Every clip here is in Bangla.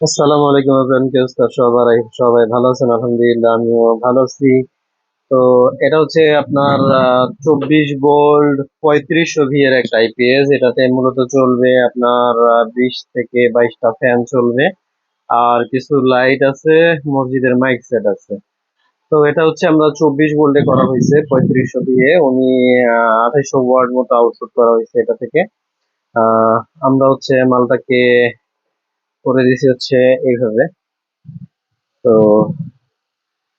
আসসালামু আলাইকুম এভরিওয়ান কি অবস্থা? সবাই সবাই ভালো আছেন? আলহামদুলিল্লাহ, আমিও ভালো আছি। তো এটা হচ্ছে আপনার চব্বিশ ভোল্ট পঁয়ত্রিশশো ভি একটা আইপিএস এটাতে মূলত চলবে আপনার বিশ থেকে বাইশটা ফ্যান চলবে। আর কিছু লাইট আছে, মসজিদের মাইক সেট আছে। তো এটা হচ্ছে আমরা চব্বিশ ভোল্টে করা হয়েছে পঁয়ত্রিশশো দিয়ে উনি আঠাইশশো ওয়ার্ড মতো আউটপুট করা হয়েছে এটা থেকে। আমরা হচ্ছে মালটাকে করে দিয়েছি হচ্ছে এইভাবে। তো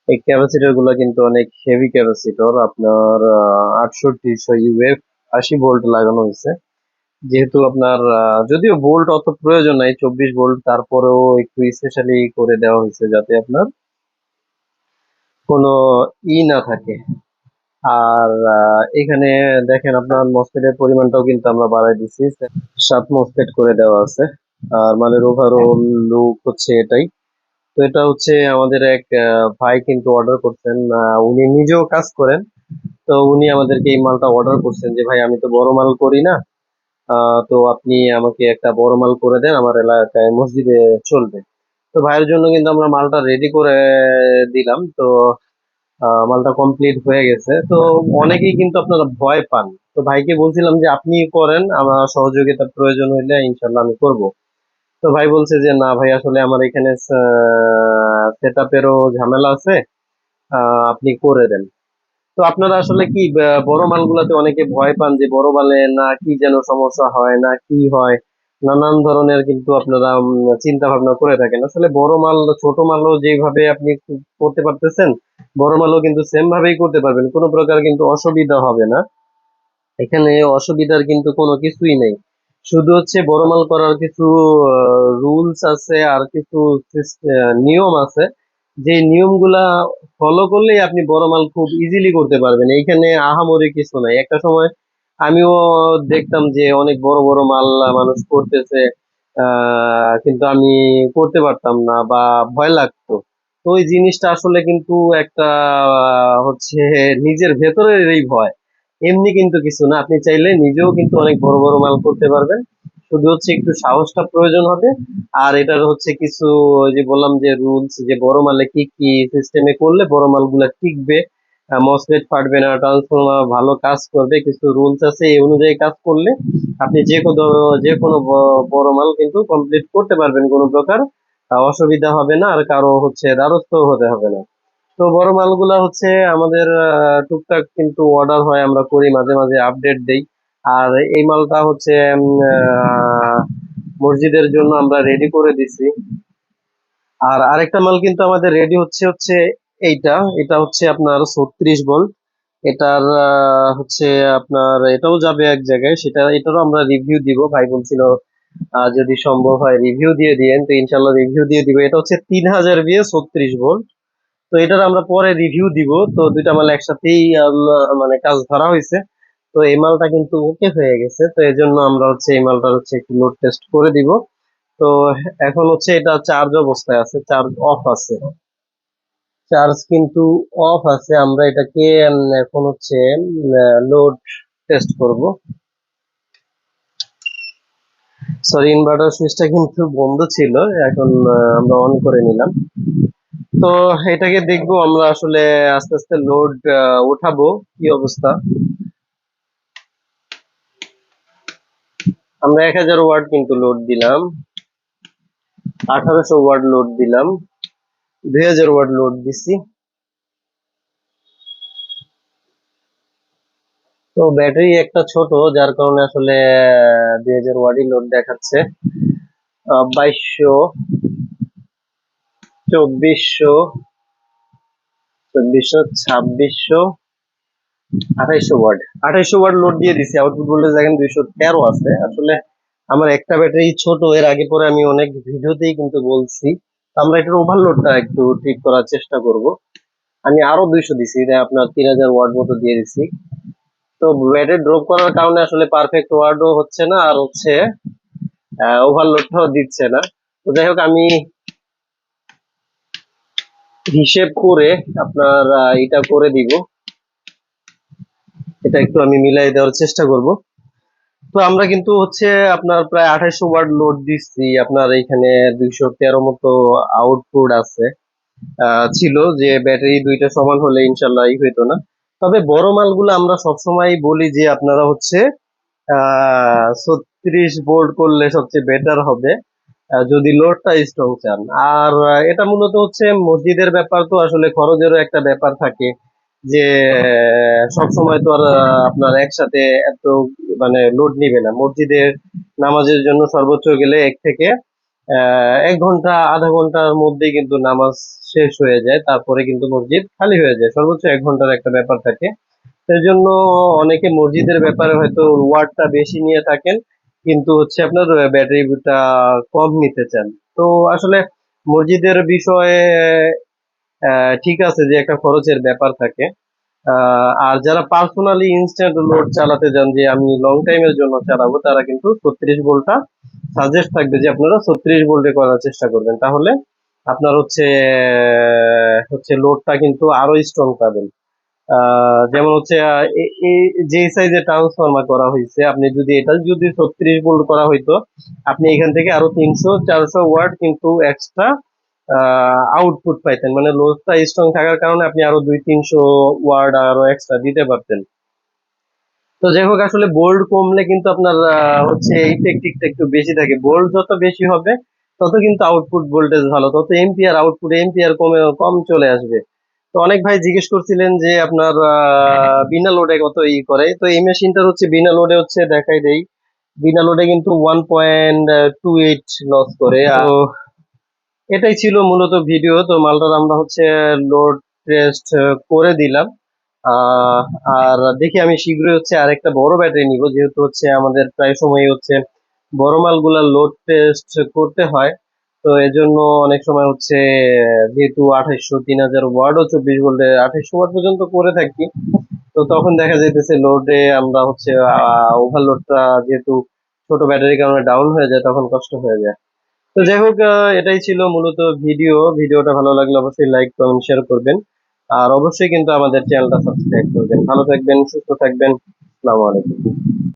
এই ক্যাপাসিটরগুলো কিন্তু অনেক হেভি ক্যাপাসিটর। আপনার আটষট্টিশো ইউএফ আশি ভোল্ট লাগানো হয়েছে। যেহেতু আপনার যদিও ভোল্ট অত প্রয়োজন নাই, চব্বিশ ভোল্ট, তারপরেও একটু স্পেশালি করে দেওয়া হয়েছে যাতে আপনার কোনো ই না থাকে। আর এখানে দেখেন আপনার মসফেটের পরিমাণটাও কিন্তু আমরা বাড়াই দিচ্ছি সাত মসফেট করে দেওয়া আছে। আর মানে ওভারঅল লুক হচ্ছে এটাই। তো এটা হচ্ছে আমাদের এক ভাই কিন্তু অর্ডার করছেন উনি নিজেও কাজ করেন। তো উনি আমাদেরকে এই মালটা অর্ডার করছেন যে, ভাই, আমি তো বড় মাল করি না। তো আপনি আমাকে একটা বড় মাল করে দেন, আমার এলাকায় মসজিদে চলবে। তো ভাইয়ের জন্য কিন্তু আমরা মালটা রেডি করে দিলাম। তো মালটা কমপ্লিট হয়ে গেছে। তো অনেকেই কিন্তু আপনারা ভয় পান। তো ভাইকে বলছিলাম যে আপনি করেন, আমার সহযোগিতার প্রয়োজন হইলে ইনশাল্লাহ আমি করব। তো ভাই বলছে যে, না ভাই, আসলে আমার এখানে সেট আপেরও ঝামেলা আছে আপনি করে দেন। তো আপনারা আসলে কি বড় মালগুলাতে অনেকে ভয় পান যে, বড় মালে না কি যেন সমস্যা হয়, না কি হয়? নানান ধরনের কিন্তু আপনারা চিন্তা ভাবনা করে থাকেন। আসলে বড় মাল, ছোট মালও যেভাবে আপনি করতে পারতেছেন, বড় মালও কিন্তু সেম ভাবেই করতে পারবেন। কোনো প্রকার কিন্তু অসুবিধা হবে না। এখানে অসুবিধার কিন্তু কোনো কিছুই নেই। শুধু হচ্ছে বড় মাল করার কিছু রুলস আছে আর কিছু নিয়ম আছে। যে নিয়মগুলা ফলো করলেই আপনি বড় মাল খুব ইজিলি করতে পারবেন। এইখানে আহামরি কিছু নাই। একটা সময় আমিও দেখতাম যে অনেক বড় বড় মাল মানুষ করতেছে কিন্তু আমি করতে পারতাম না বা ভয় লাগতো। তো ওই জিনিসটা আসলে কিন্তু একটা হচ্ছে নিজের ভেতরের এই ভয়। এমনি কিন্তু কিছু না। আপনি চাইলে নিজেও কিন্তু অনেক বড় বড় মাল করতে পারবেন। শুধু হচ্ছে একটু সাহসটা প্রয়োজন হবে। আর এটার হচ্ছে কিছু যে বললাম যে রুলস যে বড় মালে কি কি সিস্টেমে করলে বড় মালগুলা টিকবে মসফেট ফাটবে না ট্রান্সফর্মার ভালো কাজ করবে, কিছু রুলস আছে, এই অনুযায়ী কাজ করলে আপনি যে কোনো যে কোনো বড় মাল কিন্তু কমপ্লিট করতে পারবেন কোনো প্রকার। অসুবিধা হবে না, আর কারও হচ্ছে দ্বারস্থ হতে হবে না। তো বড় মালগুলা হচ্ছে আমাদের টুকটাক কিন্তু অর্ডার হয়, আমরা করি, মাঝে মাঝে আপডেট দেই। আর এই মালটা হচ্ছে মসজিদের জন্য আমরা রেডি করে দিছি। আর আরেকটা মাল কিন্তু আমাদের রেডি হচ্ছে হচ্ছে এইটা। এটা হচ্ছে আপনার ছত্রিশ ভোল্ট এটার হচ্ছে আপনার, এটাও যাবে এক জায়গায়। সেটা, এটারও আমরা রিভিউ দিব। ভাই বলছিল যদি সম্ভব হয় রিভিউ দিয়ে দিয়েন। তো ইনশাল্লাহ রিভিউ দিয়ে দিব। এটা হচ্ছে তিন হাজার বিয়ে ছত্রিশ ভোল্ট তো এটার আমরা পরে রিভিউ দিব। তো দুইটা মাল একসাথেই মানে কাজ ধরা হয়েছে। তো এই মালটা কিন্তু ওকে হয়ে গেছে। তো এই জন্য আমরা হচ্ছে এই মালটার হচ্ছে একটু লোড টেস্ট করে দিব। তো এখন হচ্ছে এটা চার্জ অবস্থায় আছে চার্জ অফ আছে। চার্জ কিন্তু অফ আছে। আমরা এটাকে এখন হচ্ছে লোড টেস্ট করব। সরি ইনভার্টার সুইচটা কিন্তু বন্ধ ছিল। এখন আমরা অন করে নিলাম। তো এটাকে দেখব, আমরা আসলে আস্তে আস্তে লোড উঠাবো, কি অবস্থা? আমরা এক হাজার ওয়ার্ড কিন্তু লোড দিলাম। আঠারোশো ওয়ার্ড লোড দিলাম। দুই হাজার ওয়ার্ড লোড দিছি। তো ব্যাটারি একটা ছোট, যার কারণে আসলে দুই হাজার ওয়ার্ডই লোড দেখাচ্ছে। বাইশশো চব্বিশশো চব্বিশশো, ছাব্বিশশো, আঠাইশশো ওয়াট আঠাইশশো ওয়াট লোড দিয়ে দিছি। আউটপুট ভোল্টেজ এখন দুইশো তেরো আছে। আসলে আমার একটা ব্যাটারি ছোট, এর আগে পরে আমি অনেক ভিডিওতেই কিন্তু বলছি। আমরা এটার ওভারলোডটা একটু ঠিক করার চেষ্টা করব। আমি আরও দুইশো দিছি, এটা আপনার তিন হাজার ওয়াট মতো দিয়ে দিছি। তো ব্যাটারি ড্রপ করার কারণে আসলে পারফেক্ট ওয়ার্ডও হচ্ছে না, আর হচ্ছে ওভারলোডটাও দিচ্ছে না। তো যাই হোক, আমি হিসেব করে আপনার এটা করে দিব। এটা একটু আমি মিলাই দেওয়ার চেষ্টা করব। তো আমরা কিন্তু হচ্ছে আপনার প্রায় আঠাইশো ওয়ার্ড লোড দিচ্ছি। আপনার এখানে দুইশো তেরো মতো আউটপুট আছে ছিল যে ব্যাটারি দুইটা সমান হলে ইনশাল্লাহ হইতো না। তবে বড় মালগুলো আমরা সবসময় বলি যে আপনারা হচ্ছে, আহ, ছত্রিশ বোল্ট করলে সবচেয়ে বেটার হবে। যদি লোডটা স্ট্রং চান। আর এটা মূলত হচ্ছে মসজিদের ব্যাপার তো আসলে খরচেরও একটা ব্যাপার থাকে যে সব সময় তো আর আপনার একসাথে এত মানে লোড নিবে না। মসজিদের নামাজের জন্য সর্বোচ্চ গেলে এক থেকে এক ঘণ্টা, আধা ঘণ্টার মধ্যেই কিন্তু নামাজ শেষ হয়ে যায়। তারপরে কিন্তু মসজিদ খালি হয়ে যায়। সর্বোচ্চ এক ঘণ্টার একটা ব্যাপার থাকে। সেই জন্য অনেকে মসজিদের ব্যাপারে হয়তো ওয়াটটা বেশি নিয়ে থাকেন। কিন্তু হচ্ছে আপনার ব্যাটারিটা কম নিতে চান। তো আসলে মসজিদের বিষয়ে ঠিক আছে যে একটা খরচের ব্যাপার থাকে। আর যারা পার্সোনালি ইনস্ট্যান্ট লোড চালাতে যান, যে আমি লং টাইমের জন্য চালাবো, তারা কিন্তু ছত্রিশ ভোল্টটা সাজেস্ট থাকবে যে আপনারা ছত্রিশ ভোল্টে করার চেষ্টা করবেন। তাহলে আপনার হচ্ছে হচ্ছে লোডটা কিন্তু আরও স্ট্রং পাবেন। যেমন হচ্ছে যে সাইজে ট্রান্সফরমার করা হয়েছে আপনি যদি এটা যদি ছত্রিশ ভোল্ট করা হইতো, আপনি এখান থেকে আরও তিনশো, চারশো ওয়াট কিন্তু এক্সট্রা আউটপুট পাইতেন। মানে লোডটা স্ট্রং থাকার কারণে আপনি আরও দুই, তিনশো ওয়ার্ড আরও এক্সট্রা দিতে পারতেন। তো যাই হোক, আসলে বোল্ড কমলে কিন্তু আপনার হচ্ছে ইফেক্টিভটা একটু বেশি থাকে। বোল্ড যত বেশি হবে, তত কিন্তু আউটপুট ভোল্টেজ ভালো, তত এমপিআর আউটপুট এম্পিয়ার কমে, কম চলে আসবে। তো অনেক ভাই জিজ্ঞেস করছিলেন যে আপনার বিনা লোডে কত ই করে। তো এই মেশিনটার হচ্ছে বিনা লোডে হচ্ছে দেখাই দেই। বিনা লোডে কিন্তু one point two eight loss করে। তো এটাই ছিল মূলত ভিডিও তো মালটার আমরা হচ্ছে লোড টেস্ট করে দিলাম। আহ, আর দেখি আমি শীঘ্রই হচ্ছে আরেকটা বড় ব্যাটারি নিব। যেহেতু হচ্ছে আমাদের প্রায় সময় হচ্ছে বড় মালগুলা লোড টেস্ট করতে হয়। তো এজন্য অনেক সময় হচ্ছে, যেহেতু আঠাইশশো, তিন হাজার ওয়ার্ড ও চব্বিশ ভোল্টে আঠাইশশো ওয়াট পর্যন্ত করে থাকি, তো তখন দেখা যাইতেছে লোডে আমরা হচ্ছে ওভারলোডটা যেহেতু ছোট ব্যাটারির কারণে ডাউন হয়ে যায়, তখন কষ্ট হয়ে যায়। তো যাই হোক এটাই ছিল মূলত ভিডিও। ভিডিওটা ভালো লাগলে অবশ্যই লাইক কমেন্ট শেয়ার করবেন। আর অবশ্যই কিন্তু আমাদের চ্যানেলটা সাবস্ক্রাইব করবেন। ভালো থাকবেন, সুস্থ থাকবেন। আসসালামু আলাইকুম।